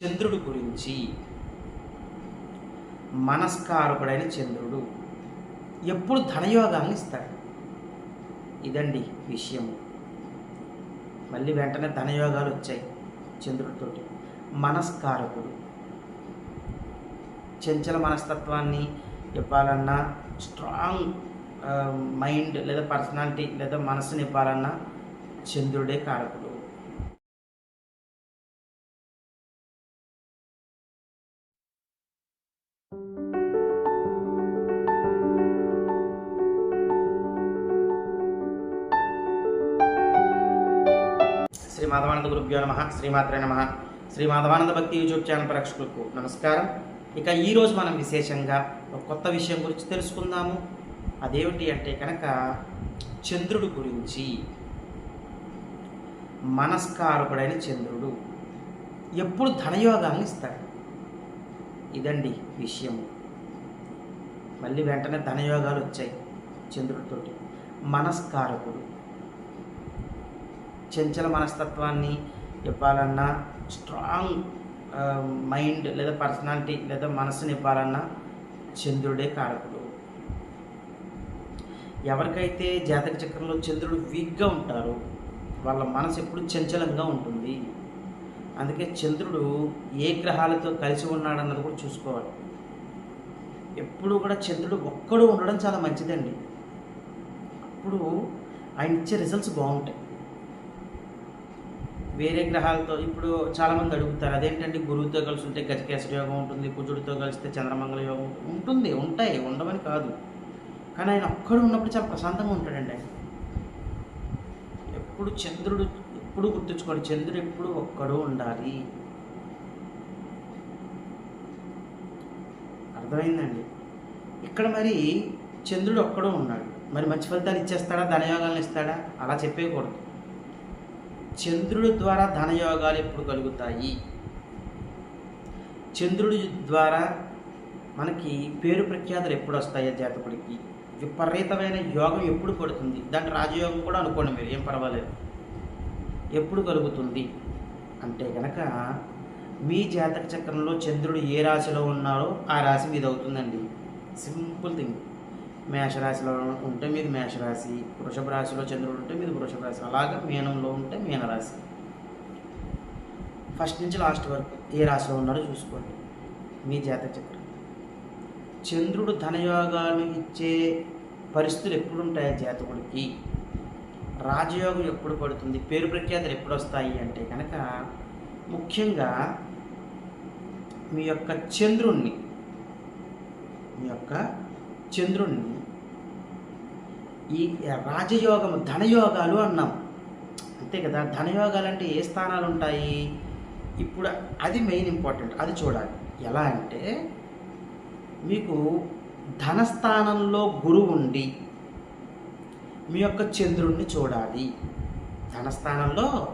చంద్రుడు గురించి. మనస్కారకుడైన చంద్రుడు ఎప్పుడు ధనయోగాలను ఇస్తాడు? ఇదండి విషయం మళ్ళీ వెంటనే ధనయోగాలు వచ్చాయి చంద్రుడితోటి. మనస్కారకుడు. చంచల మనస్తత్వాన్ని ఇవ్వాలన్నా స్ట్రాంగ్ మైండ్ uh, లేదా పర్సనాలిటీ లేదా మనసుని ఇవ్వాలన్నా చంద్రుడే కారకుడు. శ్రీ మాధవానంద గురుభ్యో నమ శ్రీమాత్రే నమ. శ్రీ మాధవానంద భక్తి యూట్యూబ్ ఛానల్ ప్రేక్షకులకు నమస్కారం. ఇక ఈరోజు మనం విశేషంగా ఒక కొత్త విషయం గురించి తెలుసుకుందాము. అదేమిటి అంటే కనుక చంద్రుడు గురించి. మనస్కారకుడైన చంద్రుడు ఎప్పుడు ధనయోగాలను ఇస్తాడు? ఇదండి విషయం మళ్ళీ వెంటనే ధనయోగాలు వచ్చాయి చంద్రుడితోటి. మనస్కారకుడు. చంచల మనస్తత్వాన్ని ఇవ్వాలన్నా స్ట్రాంగ్ మైండ్ లేదా పర్సనాలిటీ లేదా మనసుని ఇవ్వాలన్నా చంద్రుడే కారకుడు. ఎవరికైతే జాతక చక్రంలో చంద్రుడు వీక్గా ఉంటారో వాళ్ళ మనసు ఎప్పుడు చంచలంగా ఉంటుంది. అందుకే చంద్రుడు ఏ గ్రహాలతో కలిసి ఉన్నాడన్నది కూడా చూసుకోవాలి. ఎప్పుడు కూడా చంద్రుడు ఒక్కడు ఉండడం చాలా మంచిదండి. అప్పుడు ఆయన ఇచ్చే రిజల్ట్స్ బాగుంటాయి. వేరే గ్రహాలతో ఇప్పుడు చాలామంది అడుగుతారు అదేంటండి గురువుతో కలిసి ఉంటే గజకేశ్వర యోగం ఉంటుంది కుజుడితో కలిస్తే చంద్రమంగళ యోగం ఉంటుంది ఉంటాయి ఉండమని కాదు. కానీ ఆయన ఒక్కడు ఉన్నప్పుడు చాలా ప్రశాంతంగా ఉంటాడండి ఆయన. ఎప్పుడు చంద్రుడు ఎప్పుడు గుర్తుంచుకోండి చంద్రుడు ఎప్పుడు ఒక్కడు ఉండాలి. అర్థమైందండి? ఇక్కడ మరి చంద్రుడు ఒక్కడు ఉన్నాడు. మరి మంచి ఫలితాలు ఇచ్చేస్తాడా ధనయోగాలను ఇస్తాడా? అలా చెప్పేయకూడదు. చంద్రుడు ద్వారా ధనయోగాలు ఎప్పుడు కలుగుతాయి? చంద్రుడి ద్వారా మనకి పేరు ప్రఖ్యాతులు ఎప్పుడు వస్తాయి ఆ జాతకుడికి విపరీతమైన యోగం ఎప్పుడు పడుతుంది? దాంట్లో రాజయోగం కూడా అనుకోండి మీరు ఏం పర్వాలేదు. ఎప్పుడు కలుగుతుంది? అంటే కనుక మీ జాతక చక్రంలో చంద్రుడు ఏ రాశిలో ఉన్నాడో ఆ రాశి మీద అవుతుందండి. Simple thing. మేషరాశిలో ఉంటే మీది మేషరాశి వృషభ రాశిలో చంద్రుడు ఉంటే మీది వృషభ రాశి. అలాగా మీనంలో ఉంటే మీనరాశి. ఫస్ట్ నుంచి లాస్ట్ వరకు ఏ రాశిలో ఉన్నాడో చూసుకోండి. మీ జాతక చక్రం. చంద్రుడు ధనయోగాలు ఇచ్చే పరిస్థితులు ఎప్పుడుంటాయి జాతకుడికి? రాజయోగం ఎప్పుడు పడుతుంది? పేరు ప్రఖ్యాతులు ఎప్పుడు వస్తాయి అంటే కనుక ముఖ్యంగా మీ యొక్క చంద్రుణ్ణి మీ యొక్క చంద్రుణ్ణి ఈ రాజయోగము ధనయోగాలు అన్నాం. అంతే కదా? ధనయోగాలు అంటే ఏ స్థానాలు ఉంటాయి ఇప్పుడు అది మెయిన్ ఇంపార్టెంట్. అది చూడాలి. ఎలా అంటే మీకు ధనస్థానంలో గురువు ఉండి మీ యొక్క చంద్రుణ్ణి చూడాలి. ధనస్థానంలో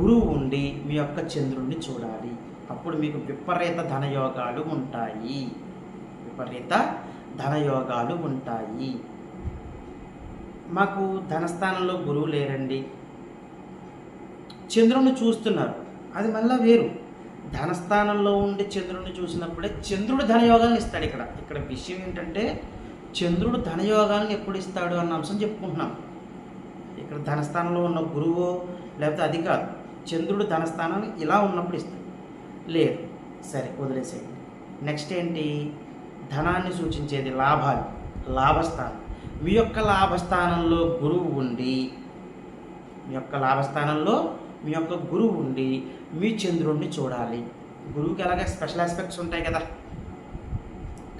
గురువు ఉండి మీ యొక్క చంద్రుణ్ణి చూడాలి. అప్పుడు మీకు విపరీత ధనయోగాలు ఉంటాయి. విపరీత ధనయోగాలు ఉంటాయి. మాకు ధనస్థానంలో గురువు లేరండి. చంద్రుణ్ణి చూస్తున్నారు. అది మళ్ళా వేరు. ధనస్థానంలో ఉండి చంద్రుడిని చూసినప్పుడే చంద్రుడు ధనయోగాలను ఇస్తాడు ఇక్కడ. ఇక్కడ విషయం ఏంటంటే చంద్రుడు ధనయోగాలను ఎప్పుడు ఇస్తాడు అన్న అంశం చెప్పుకుంటున్నాం. ఇక్కడ ధనస్థానంలో ఉన్న గురువు లేకపోతే అది కాదు చంద్రుడు ధనస్థానాన్ని ఇలా ఉన్నప్పుడు ఇస్తాడు. లేదు సరే వదిలేసేయండి. నెక్స్ట్ ఏంటి? ధనాన్ని సూచించేది లాభాలు లాభస్థానం. మీ యొక్క లాభస్థానంలో గురువు ఉండి మీ యొక్క లాభస్థానంలో మీ యొక్క గురువు ఉండి మీ చంద్రుడిని చూడాలి. గురువుకి ఎలాగ స్పెషల్ ఆస్పెక్ట్స్ ఉంటాయి కదా?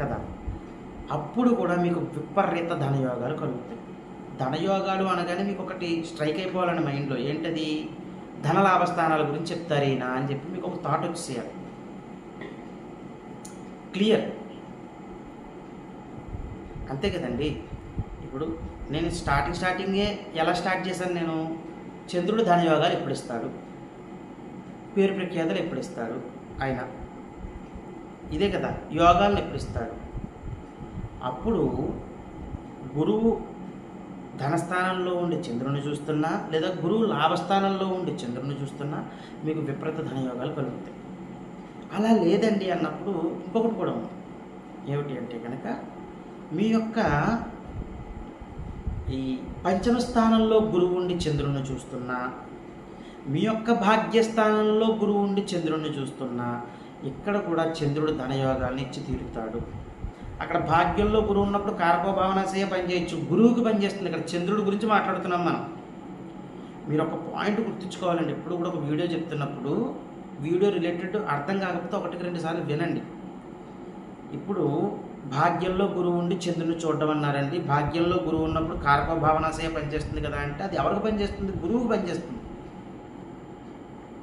కదా? అప్పుడు కూడా మీకు విపరీత ధనయోగాలు కలుగుతాయి. ధనయోగాలు అనగానే మీకు ఒకటి స్ట్రైక్ అయిపోవాలని మైండ్లో ఏంటది? ధన లాభస్థానాల గురించి చెప్తారేనా అని చెప్పి మీకు ఒక థాట్ వచ్చేయాలి. క్లియర్ అంతే కదండి. ఇప్పుడు నేను స్టార్టింగ్ స్టార్టింగే ఎలా స్టార్ట్ చేశాను నేను? చంద్రుడు ధనయోగాలు ఎప్పుడు ఇస్తాడు పేరు ప్రఖ్యాతలు ఎప్పుడు ఇస్తాడు ఆయన. ఇదే కదా యోగాలను ఎప్పుడు ఇస్తాడు అప్పుడు గురువు ధనస్థానంలో ఉండి చంద్రుని చూస్తున్నా లేదా గురువు లాభస్థానంలో ఉండి చంద్రుని చూస్తున్నా మీకు విపరీత ధనయోగాలు కలుగుతాయి. అలా లేదండి అన్నప్పుడు ఇంకొకటి కూడా ఉంది. ఏమిటి అంటే కనుక మీ యొక్క ఈ పంచమ స్థానంలో గురువు ఉండి చంద్రుని చూస్తున్నా మీ యొక్క భాగ్యస్థానంలో గురువు ఉండి చంద్రుని చూస్తున్నా ఇక్కడ కూడా చంద్రుడు ధనయోగాల్ని ఇచ్చి తీరుతాడు. అక్కడ భాగ్యంలో గురువు ఉన్నప్పుడు కారకోభావనాశయ పనిచేయచ్చు గురువుకి పనిచేస్తుంది ఇక్కడ చంద్రుడి గురించి మాట్లాడుతున్నాం మనం. మీరు ఒక పాయింట్ గుర్తుంచుకోవాలండి. ఎప్పుడు కూడా ఒక వీడియో చెప్తున్నప్పుడు వీడియో రిలేటెడ్ అర్థం కాకపోతే ఒకటికి రెండు సార్లు వినండి. ఇప్పుడు భాగ్యంలో గురువు ఉండి చంద్రుని చూడడం అన్నారండి. భాగ్యంలో గురువు ఉన్నప్పుడు కారక భావనాశయ పనిచేస్తుంది కదా అంటే అది ఎవరికి పనిచేస్తుంది గురువుకి పనిచేస్తుంది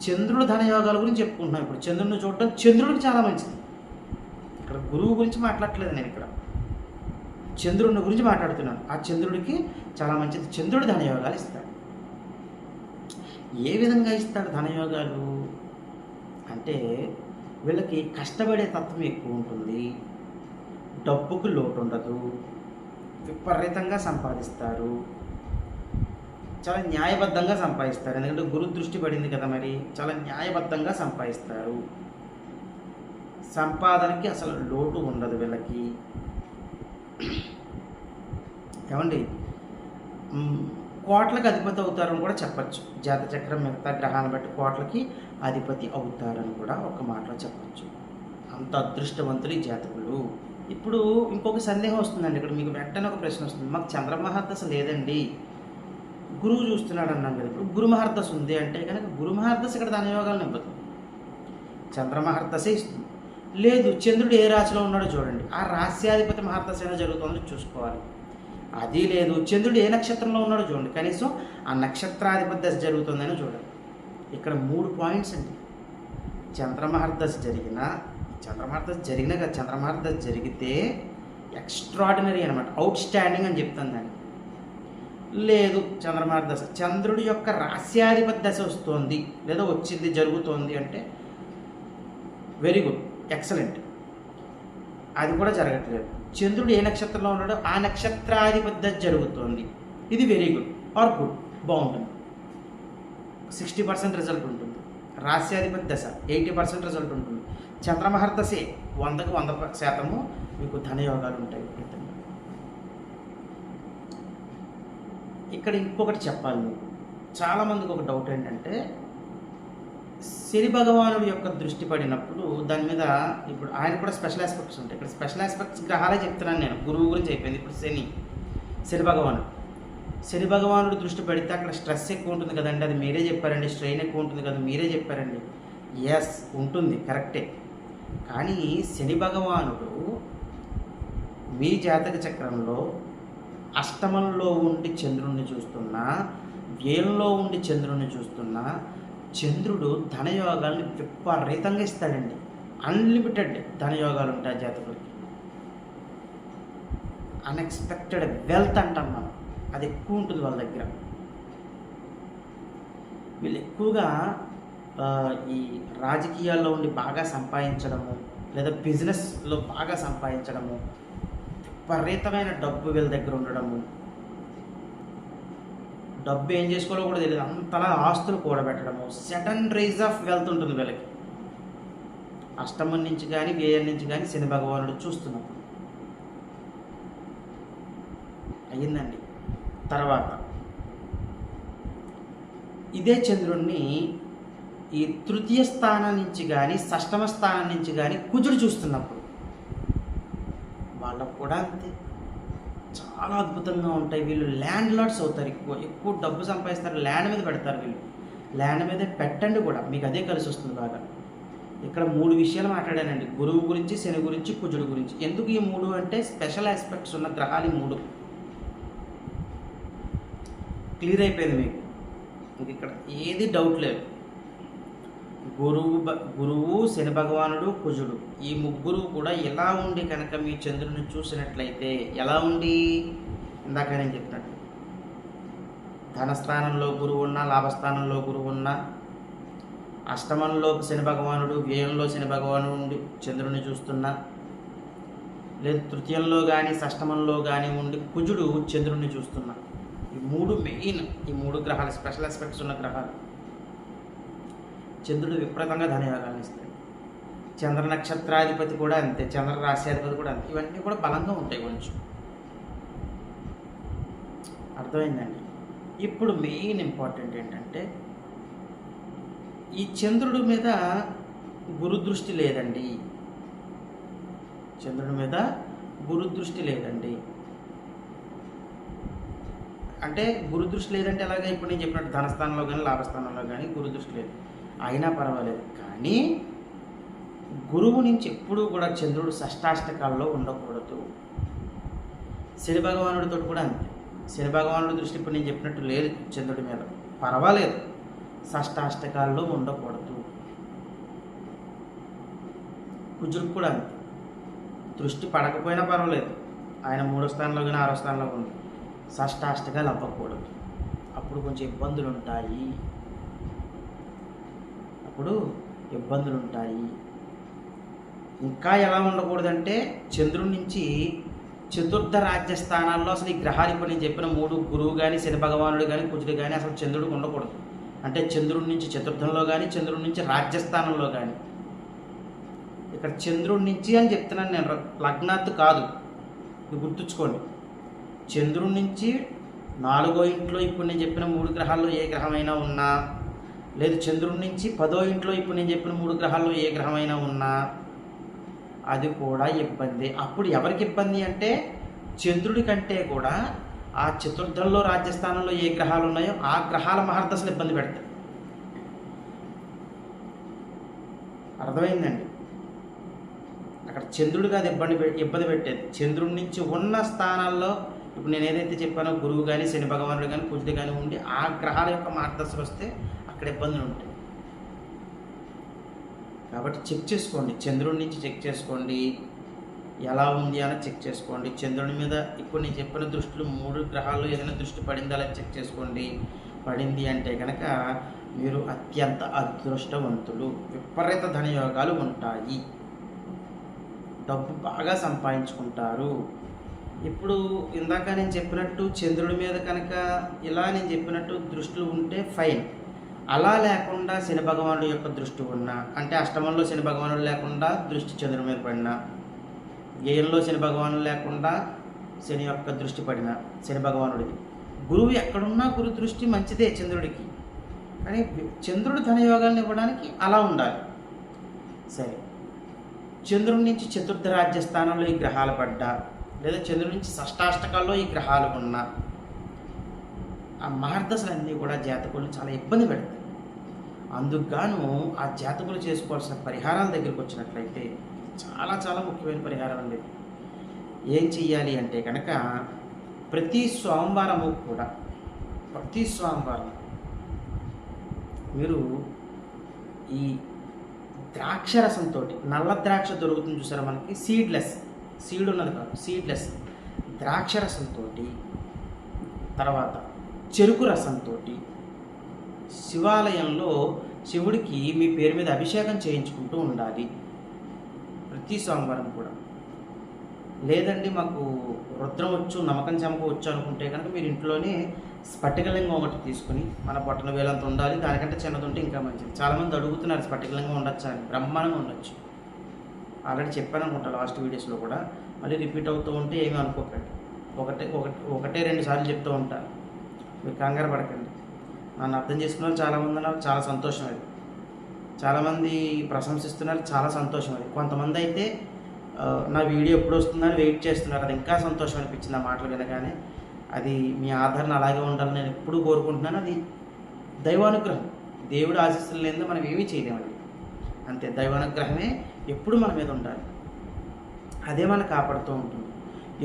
చంద్రుడు ధనయోగాల గురించి చెప్పుకుంటున్నాం ఇప్పుడు. చంద్రుడిని చూడడం చంద్రుడికి చాలా మంచిది. ఇక్కడ గురువు గురించి మాట్లాడట్లేదు నేను ఇక్కడ. చంద్రుడిని గురించి మాట్లాడుతున్నాను. ఆ చంద్రుడికి చాలా మంచిది. చంద్రుడు ధనయోగాలు ఇస్తాడు. ఏ విధంగా ఇస్తాడు ధనయోగాలు? అంటే వీళ్ళకి కష్టపడే తత్వం ఎక్కువ ఉంటుంది. డబ్బుకు లోటు ఉండదు. విపరీతంగా సంపాదిస్తారు. చాలా న్యాయబద్ధంగా సంపాదిస్తారు. ఎందుకంటే గురు దృష్టి పడింది కదా మరి. చాలా న్యాయబద్ధంగా సంపాదిస్తారు. సంపాదనకి అసలు లోటు ఉండదు వీళ్ళకి. ఏమండి? కోట్లకి కోట్లకు అధిపతి అవుతారని కూడా చెప్పచ్చు. జాత చక్రం మిగతా గ్రహాన్ని బట్టి కోట్లకి అధిపతి అవుతారని కూడా ఒక మాటలో చెప్పచ్చు. అంత అదృష్టవంతులు ఈ జాతకులు. ఇప్పుడు ఇంకొక సందేహం వస్తుందండి. ఇక్కడ మీకు వెంటనే ఒక ప్రశ్న వస్తుంది. మాకు చంద్రమహాదశ లేదండి. గురువు చూస్తున్నాడు అన్నాం కదా. ఇప్పుడు గురుమహర్దస ఉంది అంటే కనుక గురు ఇక్కడ ఇక్కడ ధనయోగాలను ఇవ్వదు. చంద్రమహర్దశే ఇస్తుంది. లేదు చంద్రుడు ఏ రాశిలో ఉన్నాడో చూడండి. ఆ రాశ్యాధిపతి మహాత్మసేన అయినా జరుగుతుందో చూసుకోవాలి. అది లేదు చంద్రుడు ఏ నక్షత్రంలో ఉన్నాడో చూడండి. కనీసం ఆ నక్షత్రాధిపతి దశ జరుగుతుందని చూడండి. ఇక్కడ మూడు పాయింట్స్ అండి. చంద్రమహర్దశ జరిగిన చంద్రమహర్దశ జరిగిన కదా చంద్రమహర్దశ జరిగితే ఎక్స్ట్రాడినరీ అనమాట అవుట్ స్టాండింగ్ అని చెప్తాను దాన్ని. లేదు చంద్రమహర్ దశ చంద్రుడి యొక్క రాస్యాధిపతి దశ వస్తోంది లేదా వచ్చింది జరుగుతోంది అంటే వెరీ గుడ్ ఎక్సలెంట్. అది కూడా జరగట్లేదు. చంద్రుడు ఏ నక్షత్రంలో ఉన్నాడో ఆ నక్షత్రాధిపత్య జరుగుతోంది. ఇది వెరీ గుడ్ ఆర్ గుడ్ బాగుంటుంది. సిక్స్టీ పర్సెంట్ రిజల్ట్ ఉంటుంది. రాస్యాధిపతి దశ ఎయిటీ పర్సెంట్ రిజల్ట్ ఉంటుంది. చంద్రమహర్ దశే వందకు వంద శాతము మీకు ధనయోగాలు ఉంటాయి. ఇక్కడ ఇంకొకటి చెప్పాలి. మీకు చాలామందికి ఒక డౌట్ ఏంటంటే శని భగవానుడి యొక్క దృష్టి పడినప్పుడు దాని మీద ఇప్పుడు ఆయన కూడా స్పెషల్ ఆస్పెక్ట్స్ ఉంటాయి. ఇక్కడ స్పెషల్ ఆస్పెక్ట్స్ గ్రహాలే చెప్తున్నాను నేను. గురువు గురించి అయిపోయింది. ఇప్పుడు శని శని భగవానుడు. శని భగవానుడు దృష్టి పెడితే అక్కడ స్ట్రెస్ ఎక్కువ ఉంటుంది కదండి. అది మీరే చెప్పారండి. స్ట్రెయిన్ ఎక్కువ ఉంటుంది కదా మీరే చెప్పారండి. ఎస్ ఉంటుంది. కరెక్టే కానీ శని భగవానుడు మీ జాతక చక్రంలో అష్టమంలో ఉండి చంద్రుణ్ణి చూస్తున్నా వ్యయంలో ఉండి చంద్రుణ్ణి చూస్తున్నా చంద్రుడు ధనయోగాల్ని విపరీతంగా ఇస్తాడండి. అన్లిమిటెడ్ ధనయోగాలు ఉంటాయి జాతకులకి అన్ఎక్స్పెక్టెడ్ వెల్త్ అంటాం మనం. అది ఎక్కువ ఉంటుంది వాళ్ళ దగ్గర. వీళ్ళు ఎక్కువగా ఈ రాజకీయాల్లో ఉండి బాగా సంపాదించడము లేదా బిజినెస్లో బాగా సంపాదించడము విపరీతమైన డబ్బు వీళ్ళ దగ్గర ఉండడము డబ్బు ఏం చేసుకోవాలో కూడా తెలియదు అంతలా ఆస్తులు కూడబెట్టడము. సడన్ రైజ్ ఆఫ్ వెల్త్ ఉంటుంది వీళ్ళకి. అష్టమం నుంచి కానీ వ్యయం నుంచి కానీ శని భగవానుడు చూస్తున్నప్పుడు అయ్యిందండి. తర్వాత ఇదే చంద్రుణ్ణి ఈ తృతీయ స్థానం నుంచి కానీ షష్టమ స్థానం నుంచి కానీ కుజుడు చూస్తున్నప్పుడు వాళ్ళకు కూడా అంతే. చాలా అద్భుతంగా ఉంటాయి. వీళ్ళు ల్యాండ్ లార్డ్స్ అవుతారు ఎక్కువ. ఎక్కువ డబ్బు సంపాదిస్తారు ల్యాండ్ మీద పెడతారు వీళ్ళు. ల్యాండ్ మీద పెట్టండి కూడా. మీకు అదే కలిసి వస్తుంది బాగా. ఇక్కడ మూడు విషయాలు మాట్లాడానండి. గురువు గురించి శని గురించి కుజుడు గురించి. ఎందుకు ఈ మూడు అంటే స్పెషల్ ఆస్పెక్ట్స్ ఉన్న గ్రహాలు ఈ మూడు. క్లియర్ అయిపోయింది మీకు. ఇంక ఇక్కడ ఏది డౌట్ లేదు. గురువు బ- గురువు శని భగవానుడు కుజుడు. ఈ ముగ్గురు కూడా ఎలా ఉండి కనుక మీ చంద్రుని చూసినట్లయితే ఎలా ఉండి? ఇందాక నేను చెప్పినట్టు. ధనస్థానంలో గురువు ఉన్నా లాభస్థానంలో గురువు ఉన్న అష్టమంలో శని భగవానుడు వ్యయంలో శని భగవానుడు ఉండి చంద్రుని చూస్తున్నా లేదు తృతీయంలో కానీ షష్టమంలో కానీ ఉండి కుజుడు చంద్రుడిని చూస్తున్నా. ఈ మూడు మెయిన్ ఈ మూడు గ్రహాలు స్పెషల్ ఆస్పెక్ట్స్ ఉన్న గ్రహాలు. చంద్రుడు విపరీతంగా ధనయోగాలను ఇస్తాడు. చంద్ర నక్షత్రాధిపతి కూడా అంతే చంద్ర రాశ్యాధిపతి కూడా అంతే. ఇవన్నీ కూడా బలంగా ఉంటాయి కొంచెం. అర్థమైందండి? ఇప్పుడు మెయిన్ ఇంపార్టెంట్ ఏంటంటే ఈ చంద్రుడి మీద గురుదృష్టి లేదండి. చంద్రుడి మీద గురుదృష్టి లేదండి. అంటే గురుదృష్టి లేదంటే ఎలాగ? ఇప్పుడు నేను చెప్పినట్టు ధనస్థానంలో కానీ లాభస్థానంలో కానీ గురుదృష్టి లేదు. అయినా పర్వాలేదు. కానీ గురువు నుంచి ఎప్పుడూ కూడా చంద్రుడు షష్టాష్టకాల్లో ఉండకూడదు. శని భగవానుడితో కూడా అంతే. శని భగవానుడి దృష్టి ఇప్పుడు నేను చెప్పినట్టు లేదు చంద్రుడి మీద. పర్వాలేదు. షష్టాష్టకాల్లో ఉండకూడదు. కుజుడు కూడా అంతే. దృష్టి పడకపోయినా పర్వాలేదు. ఆయన మూడో స్థానంలో కానీ ఆరో స్థానంలో ఉంది షష్టాష్టకాలు అవ్వకూడదు. అప్పుడు కొంచెం ఇబ్బందులు ఉంటాయి అప్పుడు ఇబ్బందులు ఉంటాయి ఇంకా ఎలా ఉండకూడదంటే చంద్రుడి నుంచి చతుర్థ రాజ్య స్థానాల్లో అసలు ఈ గ్రహాలు ఇప్పుడు నేను చెప్పిన మూడు గురువు కానీ శని భగవానుడు కానీ కుజుడు కానీ అసలు చంద్రుడికి ఉండకూడదు. అంటే చంద్రుడి నుంచి చతుర్థంలో కానీ చంద్రుడి నుంచి రాజ్యస్థానంలో కానీ ఇక్కడ చంద్రుడి నుంచి అని చెప్తున్నాను నేను లగ్నాత్ కాదు. ఇది గుర్తుంచుకోండి. చంద్రుడి నుంచి నాలుగో ఇంట్లో ఇప్పుడు నేను చెప్పిన మూడు గ్రహాల్లో ఏ గ్రహమైనా ఉన్నా లేదు చంద్రుడి నుంచి పదో ఇంట్లో ఇప్పుడు నేను చెప్పిన మూడు గ్రహాల్లో ఏ గ్రహమైనా ఉన్నా అది కూడా ఇబ్బంది. అప్పుడు ఎవరికి ఇబ్బంది అంటే చంద్రుడి కంటే కూడా ఆ చతుర్థంలో రాజ్యస్థానంలో ఏ గ్రహాలు ఉన్నాయో ఆ గ్రహాల మహర్దశలు ఇబ్బంది పెడతాయి. అర్థమైందండి? అక్కడ చంద్రుడు కాదు ఇబ్బంది ఇబ్బంది పెట్టేది. చంద్రుడి నుంచి ఉన్న స్థానాల్లో ఇప్పుడు నేను ఏదైతే చెప్పానో గురువు కానీ శని భగవానుడు కానీ కుజుడు కానీ ఉండి ఆ గ్రహాల యొక్క మార్గదర్శలు వస్తే అక్కడ ఇబ్బందులు ఉంటాయి. కాబట్టి చెక్ చేసుకోండి. చంద్రుడి నుంచి చెక్ చేసుకోండి. ఎలా ఉంది అని చెక్ చేసుకోండి. చంద్రుడి మీద ఇప్పుడు నేను చెప్పిన దృష్టిలో మూడు గ్రహాలు ఏదైనా దృష్టి పడిందా అలా చెక్ చేసుకోండి. పడింది అంటే కనుక మీరు అత్యంత అదృష్టవంతులు. విపరీత ధనయోగాలు ఉంటాయి. డబ్బు బాగా సంపాదించుకుంటారు. ఇప్పుడు ఇందాక నేను చెప్పినట్టు చంద్రుడి మీద కనుక ఇలా నేను చెప్పినట్టు దృష్టిలు ఉంటే ఫైన్. అలా లేకుండా శని భగవానుడు యొక్క దృష్టి ఉన్నా అంటే అష్టమంలో శని భగవానుడు లేకుండా దృష్టి చంద్రుడి మీద పడినా వ్యయంలో శని భగవానుడు లేకుండా శని యొక్క దృష్టి పడిన శని భగవానుడికి. గురువు ఎక్కడున్నా గురు దృష్టి మంచిదే చంద్రుడికి. కానీ చంద్రుడు ధనయోగాలను ఇవ్వడానికి అలా ఉండాలి. సరే. చంద్రుడి నుంచి చతుర్థ రాజ్య స్థానంలో ఈ గ్రహాలు పడ్డా లేదా చంద్రుడి నుంచి షష్టాష్టకాల్లో ఈ గ్రహాలు ఉన్నా ఆ మహర్దశలన్నీ కూడా జాతకులను చాలా ఇబ్బంది పెడతాయి. అందుకుగాను ఆ జాతకులు చేసుకోవాల్సిన పరిహారాల దగ్గరికి వచ్చినట్లయితే చాలా చాలా ముఖ్యమైన పరిహారం అండి ఏం చెయ్యాలి అంటే కనుక ప్రతి సోమవారము కూడా ప్రతి సోమవారం మీరు ఈ ద్రాక్ష రసంతో నల్ల ద్రాక్ష దొరుకుతుంది చూసారా మనకి? సీడ్లెస్ సీడ్ ఉన్నది కాదు సీడ్లెస్ ద్రాక్ష రసంతో తర్వాత చెరుకు రసంతో శివాలయంలో శివుడికి మీ పేరు మీద అభిషేకం చేయించుకుంటూ ఉండాలి. ప్రతి సోమవారం కూడా. లేదండి మాకు రుద్రం వచ్చు నమ్మకం చెమక వచ్చు అనుకుంటే కనుక మీరు ఇంట్లోనే స్ఫటికలింగం ఒకటి తీసుకుని మన పట్టణ వేలంత ఉండాలి. దానికంటే చిన్నది ఉంటే ఇంకా మంచిది. చాలామంది అడుగుతున్నారు స్ఫటికలింగం ఉండొచ్చు అని. బ్రహ్మాండంగా ఉండొచ్చు. ఆల్రెడీ చెప్పాను అనుకుంటా లాస్ట్ వీడియోస్లో కూడా. మళ్ళీ రిపీట్ అవుతూ ఉంటే ఏమీ అనుకోకండి. ఒకటే ఒకటి ఒకటే రెండు సార్లు చెప్తూ ఉంటాను మీరు కంగారు పడకండి. నన్ను అర్థం చేసుకున్న వాళ్ళు చాలామంది ఉన్నారు చాలా సంతోషం అది. చాలామంది ప్రశంసిస్తున్నారు చాలా సంతోషం అది. కొంతమంది అయితే నా వీడియో ఎప్పుడు వస్తుందని వెయిట్ చేస్తున్నారు. అది ఇంకా సంతోషం అనిపించింది ఆ మాటలు వినగానే అది మీ ఆధారణ అలాగే ఉండాలని నేను ఎప్పుడూ కోరుకుంటున్నాను. అది దైవానుగ్రహం. దేవుడు ఆశిస్తులు లేనిదే మనం ఏమీ చేయలేమండి అంతే. దైవానుగ్రహమే ఎప్పుడు మన మీద ఉండాలి. అదే మన కాపాడుతూ ఉంటుంది.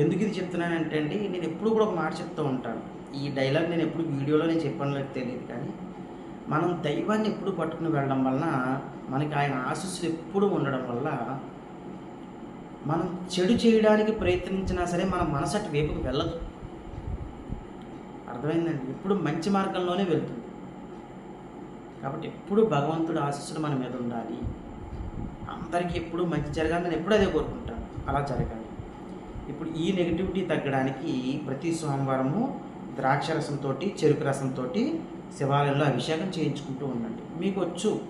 ఎందుకు ఇది చెప్తున్నానంటే అండి నేను ఎప్పుడు కూడా ఒక మాట చెప్తూ ఉంటాను. ఈ డైలాగ్ నేను ఎప్పుడు వీడియోలో నేను చెప్పాను లేదు తెలియదు కానీ మనం దైవాన్ని ఎప్పుడు పట్టుకుని వెళ్ళడం వలన మనకి ఆయన ఆశస్సులు ఎప్పుడు ఉండడం వల్ల మనం చెడు చేయడానికి ప్రయత్నించినా సరే మన మనసు అటు వైపుకు వెళ్ళదు. అర్థమైందండి? ఎప్పుడు మంచి మార్గంలోనే వెళ్తుంది. కాబట్టి ఎప్పుడు భగవంతుడు ఆశస్సులు మన మీద ఉండాలి. అందరికీ ఎప్పుడు మంచి జరగాలి నేను ఎప్పుడు అదే కోరుకుంటాను అలా జరగాలి. ఇప్పుడు ఈ నెగిటివిటీ తగ్గడానికి ప్రతి సోమవారము ద్రాక్ష రసంతో చెరుకు రసంతో శివాలయంలో అభిషేకం చేయించుకుంటూ ఉండండి. మీకు వచ్చు.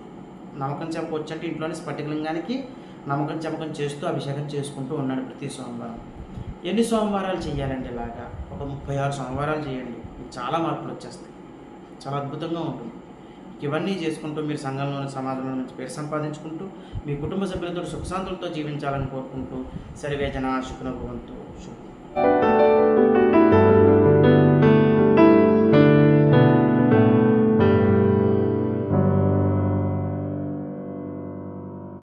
నమ్మకం చెప్పవచ్చు అంటే ఇంట్లోనే స్ఫటికలింగానికి నమ్మకం చమకం చేస్తూ అభిషేకం చేసుకుంటూ ఉన్నాడు ప్రతి సోమవారం. ఎన్ని సోమవారాలు చేయాలండి ఇలాగా? ఒక ముప్పై ఆరు సోమవారాలు చేయండి. మీకు చాలా మార్పులు వచ్చేస్తాయి. చాలా అద్భుతంగా ఉంటుంది. ఇవన్నీ చేసుకుంటూ మీరు సంఘంలోని సమాజంలో నుంచి పేరు సంపాదించుకుంటూ మీ కుటుంబ సభ్యులతో సుఖశాంతులతో జీవించాలని కోరుకుంటూ సర్వేజన శుభ్రభవంతు శుభ.